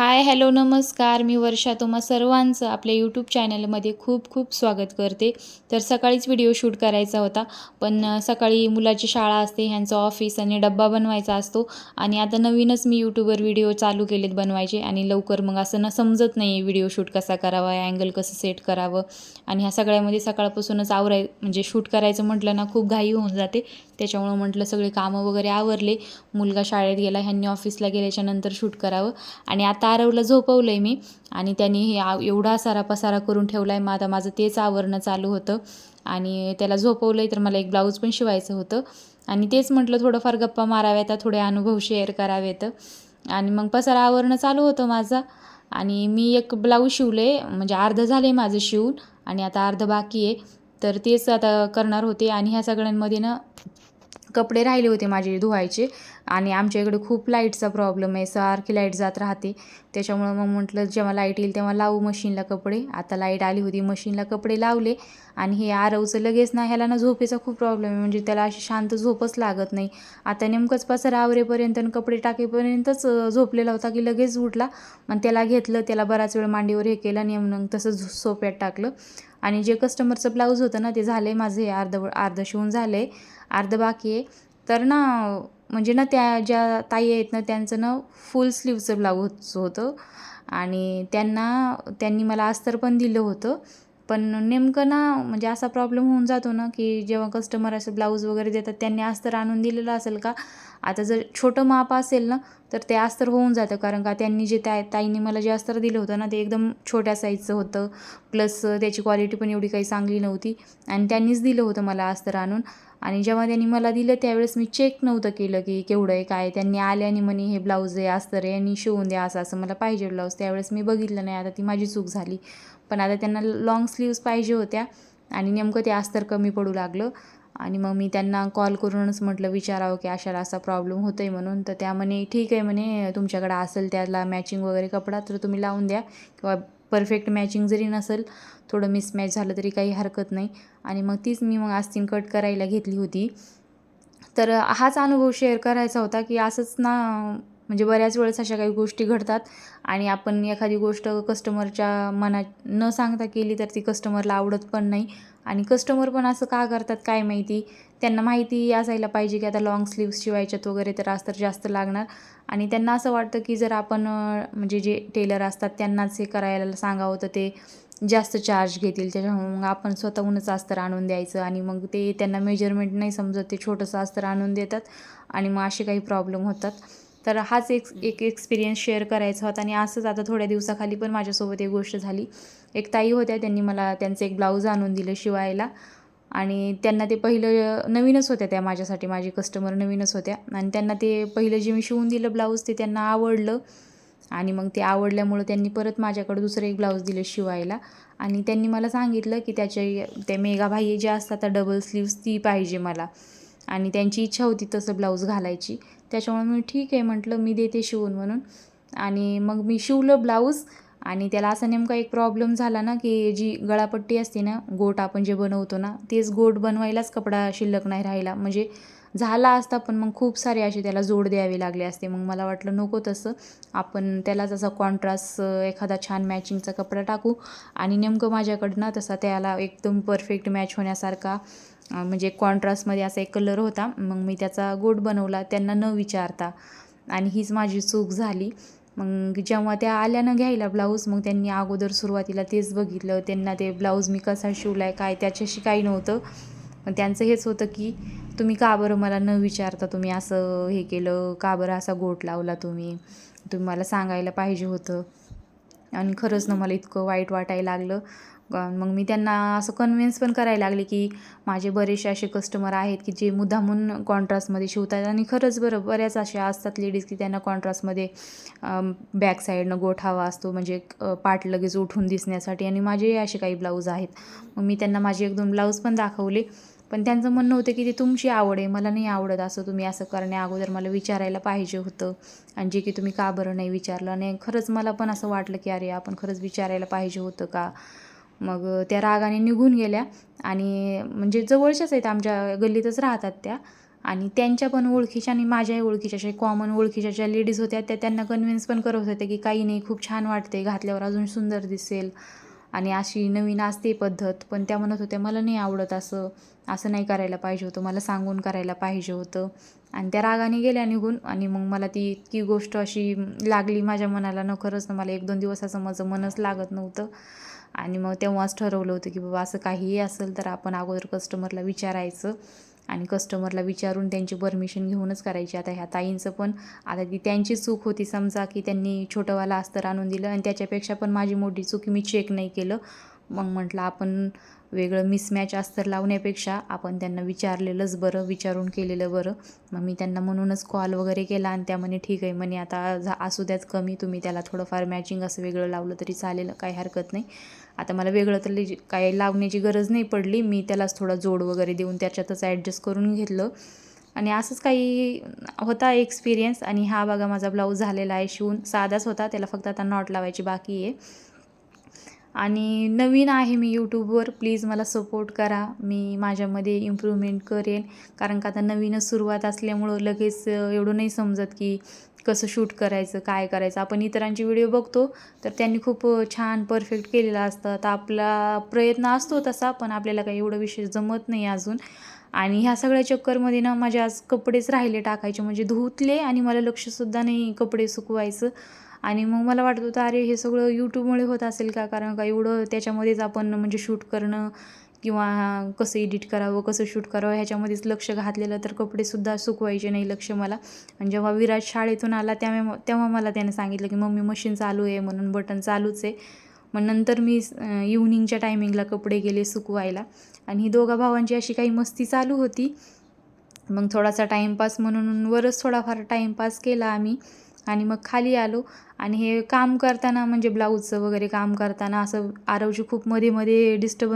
Hi hello नमस्कार. मी वर्षा. तुम्हा सर्वांचं आपल्या यूट्यूब चॅनलमध्ये खूप खूप स्वागत करते. तर सकाळीच व्हिडिओ शूट करायचा होता पण सकाळी मुलाची शाळा असते ह्यांचं ऑफिस आणि डब्बा बनवायचा असतो आणि आता नवीनच मी यूट्यूबवर व्हिडिओ चालू केलेत बनवायचे आणि लवकर मग असं ना समजत नाही व्हिडिओ शूट कसा करावा अँगल कसं सेट करावं आणि ह्या सगळ्यामध्ये सकाळपासूनच आवराय म्हणजे शूट करायचं म्हटलं ना खूप घाई होऊन जाते. त्याच्यामुळं म्हटलं सगळे कामं वगैरे आवरले. मुलगा शाळेत गेला ह्यांनी ऑफिसला गेल्याच्यानंतर शूट करावं. आणि आता आरवला झोपवलं आहे मी. आणि त्यांनी हे एवढा सारा पसारा करून ठेवला आहे मग आता माझं तेच आवरणं चालू होतं. आणि त्याला झोपवलं आहे तर मला एक ब्लाऊज पण शिवायचं होतं. आणि तेच म्हटलं थोडंफार गप्पा माराव्यात थोडे अनुभव शेअर करावेत. आणि मग पसारा आवरणं चालू होतं माझा. आणि मी एक ब्लाऊज शिवले म्हणजे अर्धं झालं आहे माझं शिवून. आणि आता अर्धं बाकी आहे. तर तेच आता करणार होते आणि ह्या सगळ्यांमध्ये ना कपडे राहिले होते माझे धुवायचे. आणि आमच्या इकडे खूप लाईटचा प्रॉब्लेम आहे. सारखी लाइट जात राहते. त्याच्यामुळं मग म्हटलं जेव्हा लाइट येईल तेव्हा लावू मशीनला कपडे. आता लाइट आली होती मशीनला कपडे लावले. आणि हे आरवचं लगेच ना ह्याला ना झोपेचा खूप प्रॉब्लेम आहे. म्हणजे त्याला अशी शांत झोपच लागत नाही. आता नेमकंच पसरा आवरेपर्यंत आणि कपडे टाकेपर्यंतच झोपलेला होता की लगेच उठला. मग त्याला घेतलं त्याला बराच वेळ मांडीवर हे केलं आणि मग तसं झो- सोप्यात टाकलं. आणि जे कस्टमरचं ब्लाऊज होतं ना ते झालं आहे माझं हे अर्ध अर्ध शिवून झालं आहे अर्ध बाकी आहे. तर ना म्हणजे ना त्या ज्या ताई आहेत ना त्यांचं ना फुल स्लीवचं ब्लाऊज होतं. आणि त्यांना त्यांनी मला अस्तर पण दिलं होतं. पण नेमकं ना म्हणजे असा प्रॉब्लेम होऊन जातो ना की जेव्हा कस्टमर असं ब्लाऊज वगैरे देतात त्यांनी अस्तर आणून दिलेलं असेल का? आता जर छोटं माप असेल ना तर ते अस्तर होऊन जातं. कारण का त्यांनी जे त्या ताईंनी मला जे अस्तर दिलं होतं ना ते एकदम छोट्या साईजचं होतं. प्लस त्याची क्वालिटी पण एवढी काही चांगली नव्हती. आणि त्यांनीच दिलं होतं मला अस्तर आणून. आणि जेव्हा त्यांनी मला दिलं त्यावेळेस मी चेक नव्हतं केलं की केवढं आहे काय त्यांनी आले आणि म्हणे हे ब्लाऊज आहे अस्तर आहे आणि शिवून द्या असं असं मला पाहिजे ब्लाऊज त्यावेळेस मी बघितलं नाही आता ती माझी चूक झाली. पण आता त्यांना लॉंग स्लीव्ज पाहिजे होत्या आणि नेमकं ते अस्तर कमी पडू लागलं. आणि मग मी त्यांना कॉल करूनच म्हटलं विचारावं की अशाला असा प्रॉब्लेम होतो आहे म्हणून. तर त्या म्हणे ठीक आहे म्हणे तुमच्याकडे असेल त्याला मॅचिंग वगैरे कपडा तर तुम्ही लावून द्या किंवा परफेक्ट मॅचिंग जरी नसेल थोडं मिसमॅच झालं तरी काही हरकत नाही. आणि मग तीच मी मग आस्तीन कट करायला घेतली होती. तर हाच अनुभव शेअर करायचा होता की असंच ना म्हणजे बऱ्याच वेळेस अशा काही गोष्टी घडतात आणि आपण एखादी गोष्ट कस्टमरच्या मनात न सांगता केली तर ती कस्टमरला आवडत पण नाही. आणि कस्टमर पण असं का करतात काय माहिती? त्यांना माहिती असायला पाहिजे की आता लॉंग स्लीव्स शिवायच्यात वगैरे तर अस्तर जास्त लागणार. आणि त्यांना असं वाटतं की जर आपण म्हणजे जे टेलर असतात त्यांनाच हे करायला सांगावं तर ते जास्त चार्ज घेतील. त्याच्यामुळे मग आपण स्वतःहूनच अस्तर आणून द्यायचं आणि मग ते त्यांना मेजरमेंट नाही समजत ते छोटंसं अस्तर आणून देतात आणि मग असे काही प्रॉब्लेम होतात. तर हाच एक एक एक्सपिरियन्स शेअर करायचा होता आणि असंच आता थोड्या दिवसाखाली पण माझ्यासोबत एक गोष्ट झाली. एक ताई होत्या त्यांनी मला त्यांचं एक ब्लाऊज आणून दिलं शिवायला. आणि त्यांना ते पहिलं नवीनच होत्या त्या माझ्यासाठी माझे कस्टमर नवीनच होत्या. आणि त्यांना ते पहिलं जे मी शिवून दिलं ब्लाऊज ते त्यांना आवडलं. आणि मग ते आवडल्यामुळं त्यांनी परत माझ्याकडे दुसरं एक ब्लाऊज दिलं शिवायला. आणि त्यांनी मला सांगितलं की त्याचे ते मेगाबाह्य जे असतात डबल स्लीव्स ती पाहिजे मला. आणि त्यांची इच्छा होती तसं ब्लाऊज घालायची. त्याच्यामुळे मी ठीक आहे म्हटलं मी देते शिवून म्हणून. आणि मग मी शिवलं ब्लाऊज आणि त्याला असा नेमका एक प्रॉब्लेम झाला ना की जी गळापट्टी असते ना गोट आपण जे बनवतो ना तेच गोट बनवायलाच कपडा शिल्लक नाही राहिला. म्हणजे झाला असता पण मग खूप सारे असे त्याला जोड द्यावे लागले असते. मग मला वाटलं नको तसं आपण त्यालाच असा कॉन्ट्रास्ट एखादा छान मॅचिंगचा कपडा टाकू. आणि नेमकं माझ्याकडनं तसा त्याला एकदम परफेक्ट मॅच होण्यासारखा म्हणजे कॉन्ट्रास्टमध्ये असा एक कलर होता. मग मी त्याचा गोट बनवला. त्यांना न विचारता. आणि हीच माझी चूक झाली. मग जेव्हा त्या आल्यानं घ्यायला ब्लाऊज मग त्यांनी अगोदर सुरुवातीला तेच बघितलं. त्यांना ते ब्लाऊज मी कसा शिवला आहे काय त्याच्याशी काही नव्हतं. पण त्यांचं हेच होतं की तुम्ही का बरं मला न विचारता तुम्ही असं हे केलं? का बरं असा गोट लावला तुम्ही? तुम्ही मला सांगायला पाहिजे होतं. आणि खरंच ना मला इतकं वाईट वाटायला लागलं. मग मी त्यांना असं कन्व्हिन्स पण करायला लागले की माझे बरेचसे असे कस्टमर आहेत की जे मुद्दामून कॉन्ट्रास्टमध्ये शिवतात आणि खरंच बरं बऱ्याच अशा असतात लेडीज की त्यांना कॉन्ट्रास्टमध्ये बॅक साईडनं गोठावा असतो म्हणजे पाठ लगेच उठून दिसण्यासाठी. आणि माझे असे काही ब्लाऊज आहेत. मग मी त्यांना माझे एक दोन ब्लाऊज पण दाखवले. पण त्यांचं म्हणणं होतं की ती तुमची आवड आहे मला नाही आवडत असं तुम्ही असं करण्या अगोदर मला विचारायला पाहिजे होतं. आणि जे की तुम्ही का बरं नाही विचारलं? आणि खरंच मला पण असं वाटलं की अरे आपण खरंच विचारायला पाहिजे होतं का? मग त्या रागाने निघून गेल्या आणि म्हणजे जवळच्याच आहेत आमच्या गल्लीतच राहतात त्या. आणि त्यांच्या पण ओळखीच्या आणि माझ्याही ओळखीच्या अशा कॉमन ओळखीच्या ज्या लेडीज होत्या त्या त्यांना कन्व्हिन्स पण करत होत्या की काही नाही खूप छान वाटते घातल्यावर अजून सुंदर दिसेल. आणि अशी नवीन असते पद्धत पण त्या म्हणत होत्या मला नाही आवडत असं असं नाही करायला पाहिजे होतं मला सांगून करायला पाहिजे होतं. आणि त्या रागाने गेल्या निघून आणि मग मला ती इतकी गोष्ट अशी लागली माझ्या मनाला. न खरंच ना मला एक दोन दिवस असं माझं मनच लागत नव्हतं. आणि मग तेव्हाच ठरवलं होतं की बाबा असं काहीही असेल तर आपण अगोदर कस्टमरला विचारायचं आणि कस्टमरला विचारून त्यांची परमिशन घेऊनच करायची. आता ह्या ताईंचं पण आता ती त्यांची चूक होती. समजा की त्यांनी छोटंवाला अस्तर आणून दिलं आणि त्याच्यापेक्षा पण माझी मोठी चूक मी चेक नाही केलं. मग म्हटलं आपण वेगळं मिसमॅच अस्तर लावण्यापेक्षा आपण त्यांना विचारलेलंच बरं विचारून केलेलं बरं. मग मी त्यांना म्हणूनच कॉल वगैरे केला आणि त्या म्हणे ठीक आहे म्हणे आता झा असू द्याच कमी तुम्ही त्याला थोडंफार मॅचिंग असं वेगळं लावलं तरी चालेल काही हरकत नाही. आता मला वेगळं तर लई काय लावण्याची गरज नाही पडली मी त्यालाच थोडा जोड वगैरे देऊन त्याच्यातच ॲडजस्ट करून घेतलं. आणि असंच काही होता एक्सपिरियन्स आणि हा बघा माझा ब्लाऊज झालेला आहे शिवून. साधाच होता त्याला फक्त आता नॉट लावायची बाकी आहे. आणि नवीन आहे मी यूट्यूबवर प्लीज मला सपोर्ट करा. मी माझ्यामध्ये इम्प्रूव्हमेंट करेन कारण का आता नवीनच सुरुवात असल्यामुळं लगेच एवढं नाही समजत की कसं शूट करायचं काय करायचं. आपण इतरांचे व्हिडिओ बघतो तर त्यांनी खूप छान परफेक्ट केलेलं असतं. तर आपला प्रयत्न असतो तसा पण आपल्याला काही एवढं विशेष जमत नाही अजून. आणि ह्या सगळ्या चक्करमध्ये ना माझे आज कपडेच राहिले टाकायचे. म्हणजे धुतले आणि मला लक्षसुद्धा नाही कपडे सुकवायचं. आणि मग मला वाटत होतं अरे हे सगळं यूट्यूबमुळे होत असेल का? कारण का एवढं त्याच्यामध्येच आपण म्हणजे शूट करणं किंवा कसं एडिट करावं कसं शूट करावं ह्याच्यामध्येच लक्ष घातलेलं तर कपडेसुद्धा सुकवायचे नाही लक्ष मला. आणि जेव्हा विराट शाळेतून आला तेव्हा तेव्हा मला त्याने सांगितलं की मम्मी मशीन चालू आहे म्हणून बटन चालूच आहे. मग नंतर मी इव्हनिंगच्या टायमिंगला कपडे गेले सुकवायला. आणि ही दोघा भावांची अशी काही मस्ती चालू होती. मग थोडासा टाईमपास म्हणून वरच थोडाफार टाईमपास केला आम्ही. आणि मग खाली आलो. आणि हे काम करताना म्हणजे ब्लाऊजचं वगैरे काम करताना असं आरवची खूप मध्ये मध्ये डिस्टर्बन्स